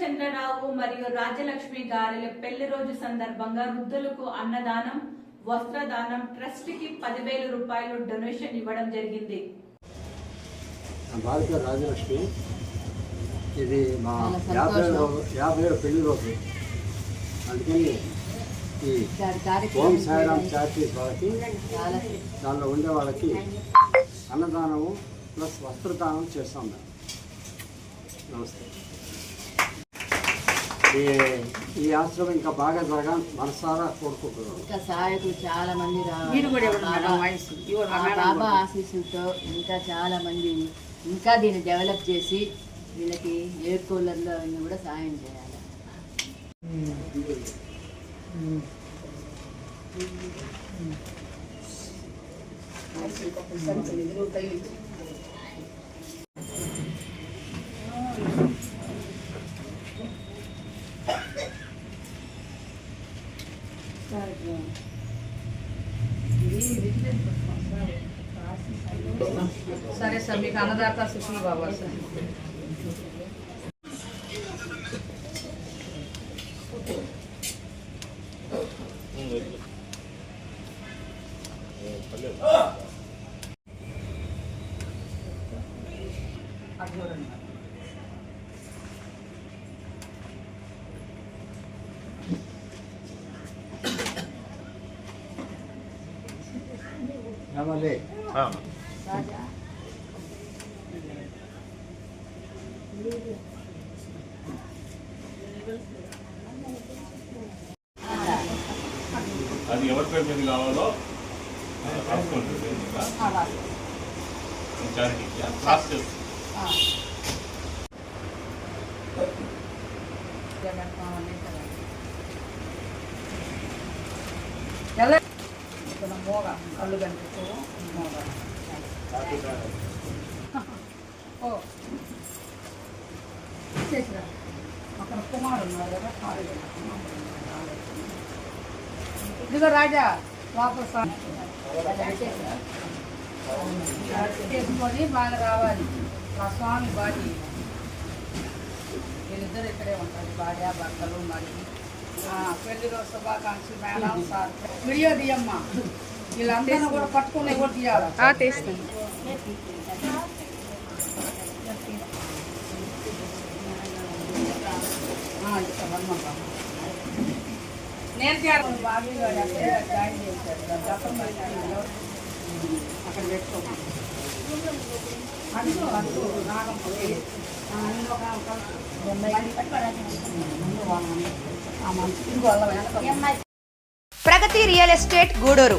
చంద్రరావు మరియు రాజలక్ష్మి గారి పెళ్ళి రోజు సందర్భంగా వృద్ధులకు అన్నదానం వస్త్రదానం ట్రస్ట్కి పదివేల రూపాయలు డొనేషన్ ఇవ్వడం జరిగింది. రాజలక్ష్మి ఇది మా యాభై పెళ్ళి రోజు. అందుకని ఈ గారి ఓం సాయిరామ్ చారిటీస్ వాళ్ళకి దానిలో ఉండే వాళ్ళకి అన్నదానము ప్లస్ వస్త్రదానం చేస్తాం మేము నమస్తే. ఈ ఈ ఆశ్రమం ఇంకా బాగా జరగాలని మనసారా కోరుకుంటున్నాను ఇంకా సహాయకులు చాలా మంది రావాలి మీరు కూడా మేడం బాబా- వాయిస్. ఇవ్వరు ఆ మేడం. బాబా కూడా. ఆశీస్సులతో ఇంకా చాలా మంది ఇంకా దీన్ని డెవలప్ చేసి వీళ్ళకి ఎయిర్ కూలర్లో అన్ని కూడా సాయం చేయాలి. సరే సార్ మీకు అన్నదాత సుఖీ బాబా సార్ అటు ఏమలే అది ఎవరి పేరు మీద కావాలో రాసుకోండి. ఆ, రాసుకో. Charity class. ఎలా మోగ కళ్ళు కనిపించవు మోగ. ఓ. చేసిరా? అక్కడ కుమారు ఉన్నారు కదా ఖాళీ ఇదిగో రాజా వాపస్ చేసుకొని బాగా రావాలి. మా స్వామి బాడీ. వీళ్ళిద్దరు ఇక్కడే ఉంటారు భార్య భర్తలు మరి పెళ్ళి రోజు శుభాకాంక్షలు మేడం సార్. వీడియో తీయమ్మా. నేను చేయాలి. బాబీ గారు జాయిన్ చేశారు. అక్కడ రాగం. Pragati real estate Gudur.